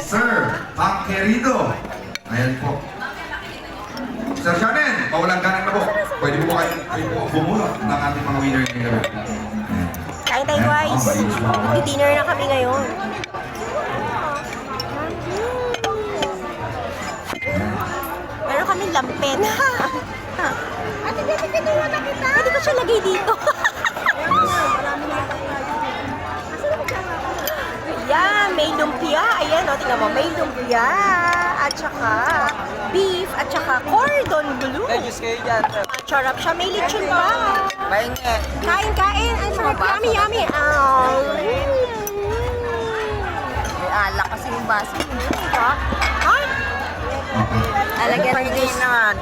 Sir, Mac Querido. Ayan po. Sir Shannon, pawalang ganan na po. Pwede po kayo, kayo po bumulot ng ating mga winner ngayong gabi. Kain tayo guys. Mag-dinner na kami ngayon. Tingnan mo. May lumpia. At saka beef. At saka cordon bleu. Diyos kayo dyan. Charap siya. May lechon pa. Pahingi. Kain, kain. Ang sarap. Yummy, yummy. Oh. May alak kasi yung baso. Ha? Ha? Alagyan mo din naman.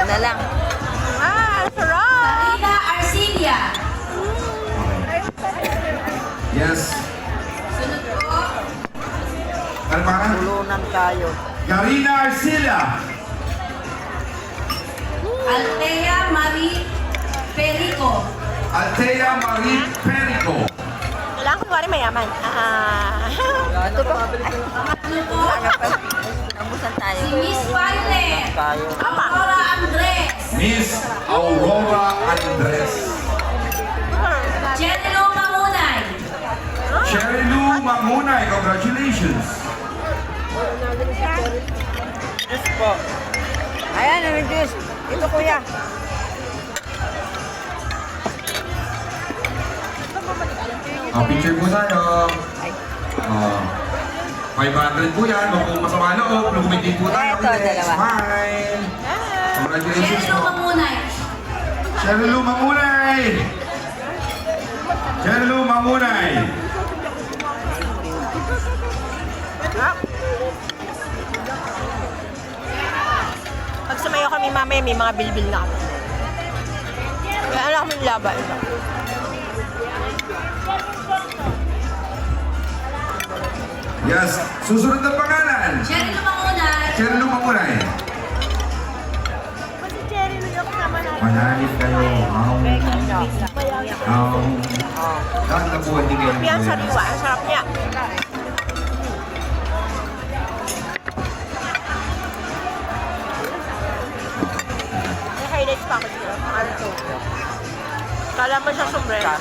Ano lang. Ah, ang sarap. Marina Arcilia. Yes. Ano pa ka? Tulunan tayo. Karina Arcila. Altea Marie Perico. Altea Marie Perico. Kailangan ko kunwari mayaman. Ah. Ano pa? Pangatlo po, Nabusan tayo. si Miss Violet. Tayo. Aurora Andres. Miss Aurora Andres. Jello Mamunay. Cherry Lou Mangunay, congratulations. Diyos po. Ayan, ano Diyos? Ito kuya. Ah, picture po tayo. Ah, 500 po yan. Huwag pong masama loob. Lugumitin po tayo. Eto, dalawa. Smile. Congratulations po. Mamunay. Cherry Lou Mangunay. Mamaya, may mga bilbil na kami. Kaya alam kami laban. Yes. Susunod na pangalan. Jello Mamunay. Cherry Lou Mangunay. Manahit kayo. Ang... Ang... Lahat na po hindi kayo. Yan, sariwa. Ang sarap niya. May Kala mo siya sombrero.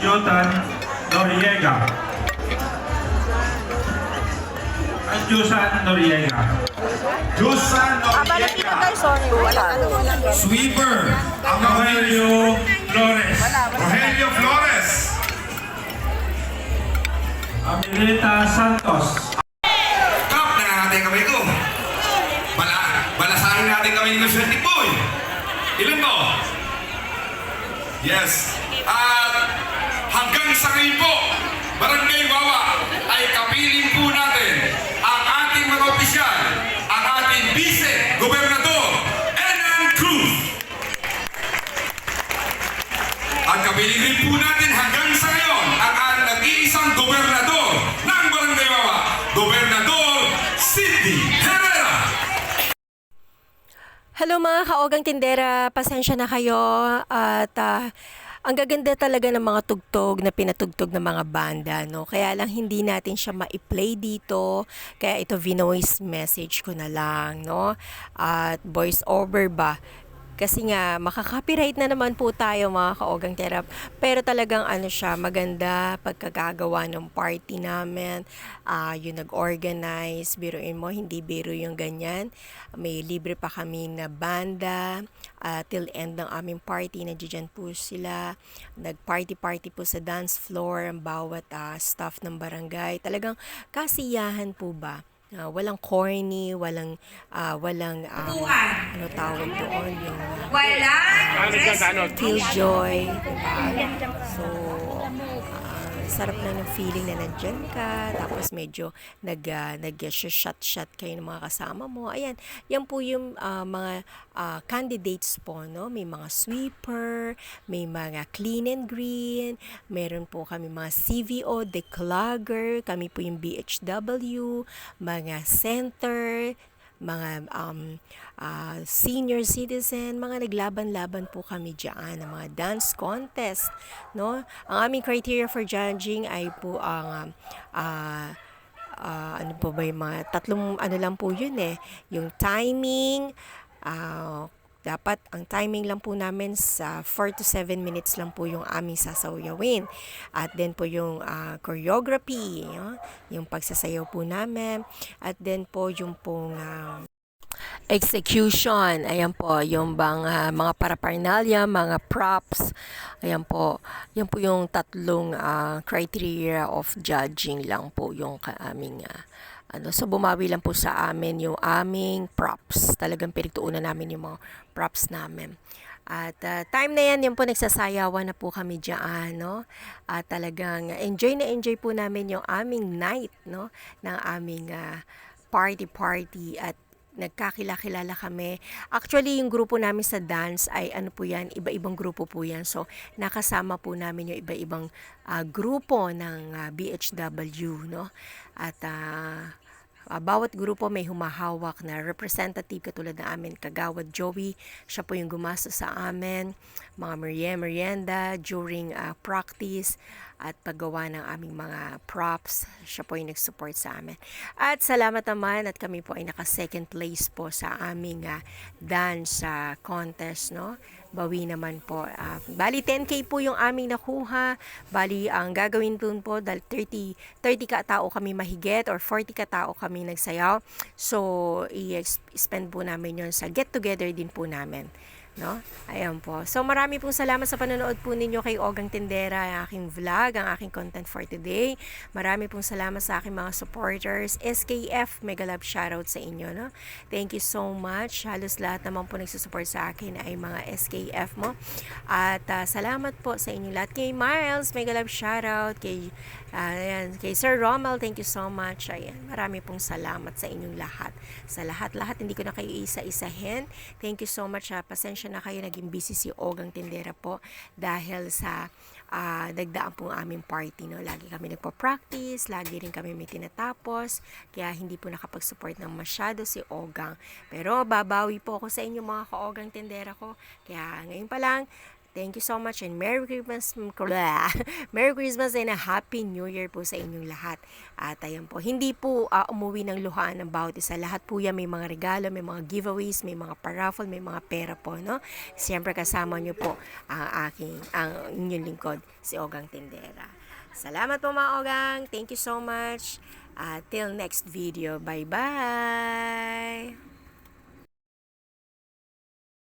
Jotan Noriega. Ang Josan Noriega. Nakita Noriega. tayo, sorry. Wala. Ano, wala. Sweeper. Ang Aurelio Flores. Rogelio Flores. Amelita Santos. Yes. Hello mga kaogang tindera, pasensya na kayo at ah, Ang gaganda talaga ng mga tugtog na pinatugtog ng mga banda, no? Kaya lang hindi natin siya ma-play dito. Kaya ito voice message ko na lang, no? At voice over ba? Kasi nga, makaka-copyright na naman po tayo mga kaogang terap. Pero talagang ano siya, maganda pagkagagawa ng party namin. Ah, yung nag-organize, biruin mo, hindi biro yung ganyan. May libre pa kami na banda. Ah, till end ng aming party, nandiyan po sila. Nag-party-party po sa dance floor ang bawat ah, staff ng barangay. Talagang kasiyahan po ba? Ah, walang corny, walang ah, walang um, ano tawag doon yung killjoy, diba? So, ah, sarap lang ng feeling na nandyan ka, tapos medyo nag, uh, nag-shot-shot kayo ng mga kasama mo. Ayan, yan po yung ah, mga ah, candidates po, no? May mga sweeper, may mga clean and green, meron po kami mga CVO, declogger, kami po yung BHW, mga center, mga um, ah, senior citizen, mga naglaban-laban po kami diyan ng mga dance contest, no? Ang aming criteria for judging ay po ang um, ah, ah, ano po ba yung mga tatlong ano lang po yun eh, yung timing, ah, dapat ang timing lang po namin sa 4 to 7 minutes lang po yung aming sasawawin. At then po yung ah, choreography, yung pagsasayaw po namin. At then po yung pong ah, execution. Ayan po, yung bang ah, mga paraphernalia, mga props. Ayan po. Yan po yung tatlong ah, criteria of judging lang po yung aming ano, so bumawi lang po sa amin yung aming props. Talagang pinagtuunan namin yung mga props namin. At ah, time na yan, yun po nagsasayawan na po kami diyan, no? At talagang enjoy na enjoy po namin yung aming night, no? Ng aming ah, party-party at nagkakilala kami. Actually, yung grupo namin sa dance ay ano po yan, iba-ibang grupo po yan. So, nakasama po namin yung iba-ibang ah, grupo ng ah, BHW, no? At ah, ah, bawat grupo may humahawak na representative katulad na amin, Kagawad Joey, siya po yung gumasto sa amin, mga merienda, during ah, practice at paggawa ng aming mga props. Siya po yung nag-support sa amin. At salamat naman at kami po ay naka second place po sa aming ah, dance ah, contest, no? Bawi naman po. Ah, bali 10k po yung aming nakuha. Bali ang gagawin dun po dahil 30 30 ka tao kami mahigit or 40 ka tao kami nagsayaw. So i-spend po namin yon sa get together din po namin. No? Ayan po. So marami pong salamat sa panonood po ninyo kay Ogang Tendera, ang aking vlog, ang aking content for today. Marami pong salamat sa aking mga supporters. SKF, mega love shoutout sa inyo. No? Thank you so much. Halos lahat naman po nagsusupport sa akin ay mga SKF mo. At ah, salamat po sa inyo lahat. Kay Miles, mega love shoutout. Kay, ah, ayan, kay Sir Rommel, thank you so much. Ayan, marami pong salamat sa inyong lahat. Sa lahat-lahat, hindi ko na kayo isa-isahin. Thank you so much. ah. pasensya na kayo, naging busy si Ogang Tindera po dahil sa ah, nagdaan pong aming party. No? Lagi kami nagpa-practice, lagi rin kami may tinatapos, kaya hindi po nakapag-support ng masyado si Ogang. Pero babawi po ako sa inyo mga ka-Ogang Tindera ko. Kaya ngayon pa lang, Thank you so much and Merry Christmas. Merry Christmas and a Happy New Year po sa inyong lahat. At ayan po, hindi po ah, umuwi ng luhaan ng bawat isa. Lahat po yan may mga regalo, may mga giveaways, may mga paraffle, may mga pera po, no? Siyempre kasama nyo po ang aking, ang inyong lingkod, si Ogang Tindera. Salamat po mga Ogang. Thank you so much. Uh, till next video. Bye-bye!